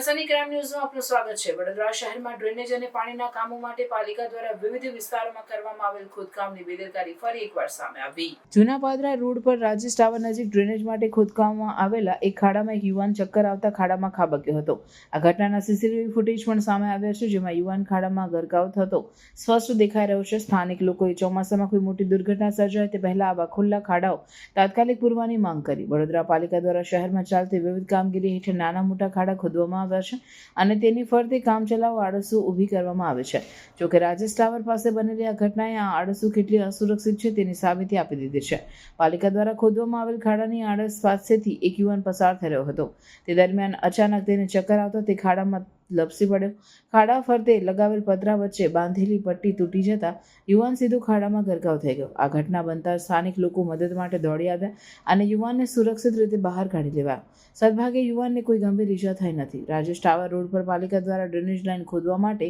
Sunny crime ન્યૂઝમાં આપનું સ્વાગત છે. વડોદરા શહેરમાં ડ્રેનેજ અને પાણીના કામો માટે પાલિકા દ્વારા વિવિધ વિસ્તારોમાં કરવામાં આવેલ ખોદકામની બેદરકારી ફરી એકવાર સામે આવી. જૂના પાદરા રોડ પર રાજેશ ટાવર નજીક ડ્રેનેજ માટે ખોદકામમાં આવેલા એક ખાડામાં એક યુવાન ચક્કર આવતા ખાડામાં ખાબક્યો હતો. આ ઘટનાના સીસીટીવી ફૂટેજ પણ સામે આવ્યા છે, જેમાં યુવાન ખાડામાં ગરકાવ થતો સ્પષ્ટ દેખાઈ રહ્યો છે. સ્થાનિક લોકોએ ચોમાસામાં કોઈ મોટી દુર્ઘટના સર્જાય તે પહેલા આવા ખુલ્લા ખાડાઓ તાત્કાલિક પૂરવાની માંગ કરી. વડોદરા પાલિકા દ્વારા શહેરમાં ચાલતી વિવિધ કામગીરી હેઠળ નાના મોટા ખાડા ખોદવામાં આવ્યા છે અને તેની ફરતે કામચલાઉ આડસુ ઊભી કરવામાં આવે છે. જોકે રાજેશ ટાવર પાસે બનેલી આ ઘટનાએ આ આડસુ કેટલી અસુરક્ષિત છે તેની સાબિતી આપી દીધી છે. પાલિકા દ્વારા ખોદવામાં આવેલ ખાડાની આડસ પાસેથી એક યુવાન પસાર થઈ રહ્યો હતો. તે દરમિયાન અચાનક તેને ચક્કર આવતા તે ખાડામાં લપસી પડ્યો. ખાડા ફરતે લગાવેલ પતરા વચ્ચે બાંધેલી પટ્ટી તૂટી જતા યુવાન સીધો ખાડામાં ગરકાવ થઈ ગયો. આ ઘટના બનતા સ્થાનિક લોકો મદદ માટે દોડી આવ્યા અને યુવાનને સુરક્ષિત રીતે બહાર કાઢી લેવાયો. સદભાગ્યે યુવાનને કોઈ ગંભીર ઈજા થઈ નથી. રાજેશ ટાવર રોડ પર પાલિકા દ્વારા ડ્રેનેજ લાઇન ખોદવા માટે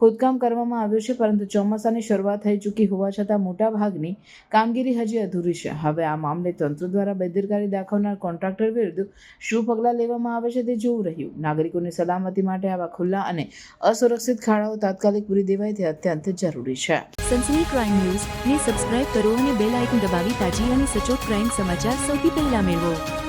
ખોદકામ કરવામાં આવ્યું છે, પરંતુ ચોમાસાની શરૂઆત થઈ ચૂકી હોવા છતાં મોટા ભાગની કામગીરી હજી અધૂરી છે. હવે આ મામલે તંત્ર દ્વારા બેદરકારી દાખવનાર કોન્ટ્રાક્ટર વિરુદ્ધ શું પગલાં લેવામાં આવે છે તે જોવું રહ્યું. નાગરિકોની સલામતી માટે આવા ખુલ્લા અને અસુરક્ષિત ખાડાઓ તાત્કાલિક પૂરી દેવાય તે અત્યંત જરૂરી છે. Sansani crime news. ને સબસ્ક્રાઇબ કરો અને બેલ આઇકન દબાવી તાજી અને સચોટ ક્રાઇમ સમાચાર સૌથી પહેલા મેળવો.